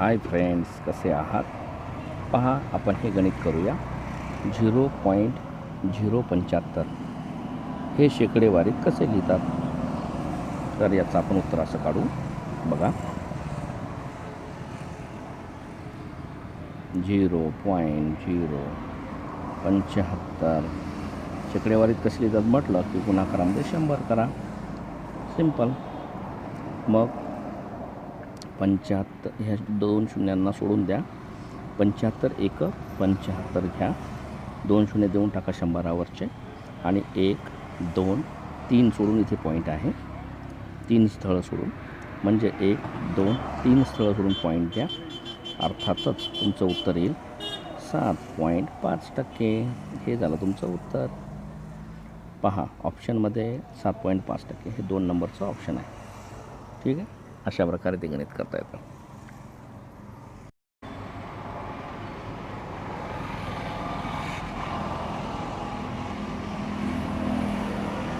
Hi friends कसे आहात? पहा आपण हे गणित करूया. झिरो पॉईंट झिरो पंच्याहत्तर. हे शेकडेवारीत कसे लिहितात? तर याचं आपण उत्तर असं काढू. बघा. झिरो पॉईंट झिरो पंच्याहत्तर. शेकडेवारीत कसे लिहितात? म्हटलं की गुणाकारामध्ये शंभर करा. सिंपल. मग पंच्याहत्तर ह्या दोन शून्यांना सोडून द्या. पंच्याहत्तर एक पंच्याहत्तर घ्या. दोन शून्य देऊन टाका शंभरावरचे. आणि एक दोन तीन सोडून इथे पॉईंट आहे. तीन स्थळं सोडून. म्हणजे एक दोन तीन स्थळं सोडून पॉईंट द्या. अर्थातच तुमचं उत्तर येईल सात पॉईंट पाच टक्के. हे झालं तुमचं उत्तर. पहा ऑप्शनमध्ये सात पॉईंट पाच टक्के. हे दोन नंबरचं ऑप्शन आहे. ठीक आहे? अशा प्रकारे ते गणित करता येतं.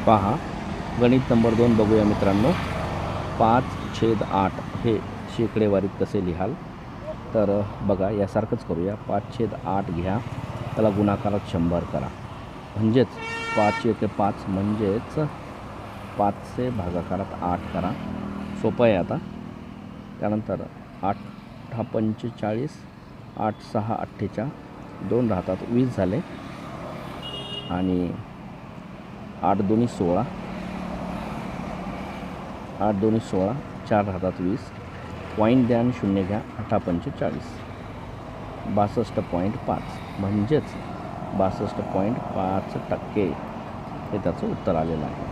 पहा गणित नंबर दोन बघूया मित्रांनो. पाच छेद आठ हे शेकडेवारीत कसे लिहाल. तर बघा यासारखंच करूया. पाच छेद आठ घ्या. त्याला गुणाकारात शंभर करा. म्हणजेच पाच येते पाच. म्हणजेच पाचशे भागाकारात आठ करा. सोपं आहे आता. त्यानंतर आठ हा पंचेचाळीस आठ सहा अठ्ठेचाळ दोन राहतात वीस झाले. आणि आठ दोन्ही सोळा. आठ दोन्ही सोळा चार राहतात वीस. पॉईंट द्या आणि शून्य घ्या अठरा पंचेचाळीस. बासष्ट पॉईंट पाच. म्हणजेच बासष्ट पॉईंट पाच टक्के हे त्याचं उत्तर आलेलं आहे.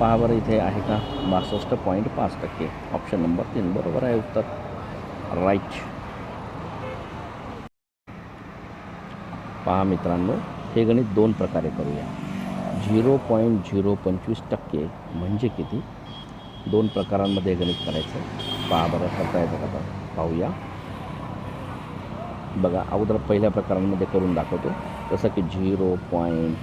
पहा बरं इथे आहे का? बासष्ट पॉईंट पाच टक्के. ऑप्शन नंबर तीन. बरोबर आहे उत्तर. राईट पहा मित्रांनो हे गणित दोन प्रकारे करूया. झिरो पॉईंट झिरो पंचवीस टक्के म्हणजे किती? दोन प्रकारांमध्ये गणित करायचं. पहा बरं करता येतं का पाहूया. बघा अगोदर पहिल्या प्रकारांमध्ये करून दाखवतो. जसं की zero point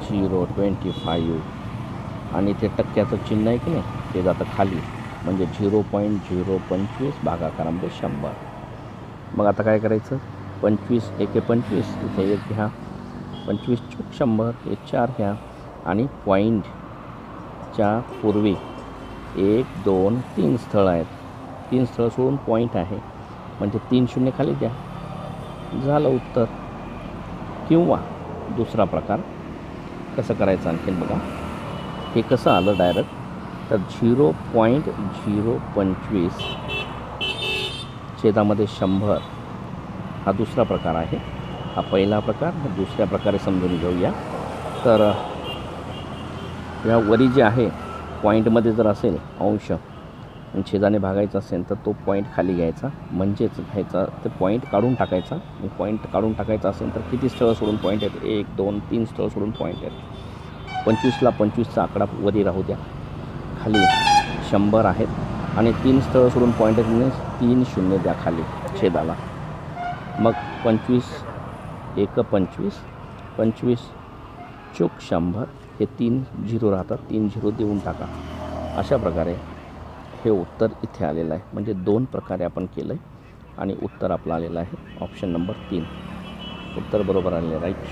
zero twenty five आणि ते टक्क्याचं चिन्ह आहे की नाही ते जातं खाली. म्हणजे झिरो पॉईंट झिरो पंचवीस भागाकारामध्ये शंभर. मग आता काय करायचं? पंचवीस एके पंचवीस इथे एक घ्या. पंचवीस चूक शंभर एक चार घ्या. आणि पॉईंटच्या पूर्वी एक दोन तीन स्थळं आहेत. तीन स्थळं सोडून पॉईंट आहे. म्हणजे तीन शून्य खाली द्या. झालं उत्तर. किंवा दुसरा प्रकार कसं करायचं आणखीन बघा. हे कसं आलं डायरेक्ट तर झिरो पॉईंट झिरो पंचवीस छेदामध्ये शंभर. हा दुसरा प्रकार आहे. हा पहिला प्रकार हा दुसऱ्या प्रकारे समजून घेऊया. तर या वरी जे आहे पॉईंटमध्ये जर असेल अंश छेदाने भागायचा असेल तर तो पॉईंट खाली घ्यायचा. म्हणजेच घ्यायचा ते पॉईंट काढून टाकायचा. पॉईंट काढून टाकायचा असेल तर किती स्थळं सोडून पॉईंट आहेत एक दोन तीन स्थळं सोडून पॉईंट आहेत पंचवीसला पंचवीसचा आकडा वरी राहू द्या. खाली शंभर आहेत. आणि तीन स्थळं सोडून पॉईंट आहेत म्हणजे तीन शून्य द्या खाली छेदाला. मग पंचवीस एक पंचवीस पंचवीस चूक शंभर. हे तीन झिरो राहतात. तीन झिरो देऊन टाका. अशा प्रकारे हे उत्तर इथे आलेलं आहे. म्हणजे दोन प्रकारे आपण केलं आहे आणि उत्तर आपलं आलेलं आहे. ऑप्शन नंबर तीन. उत्तर बरोबर आलेलं राईट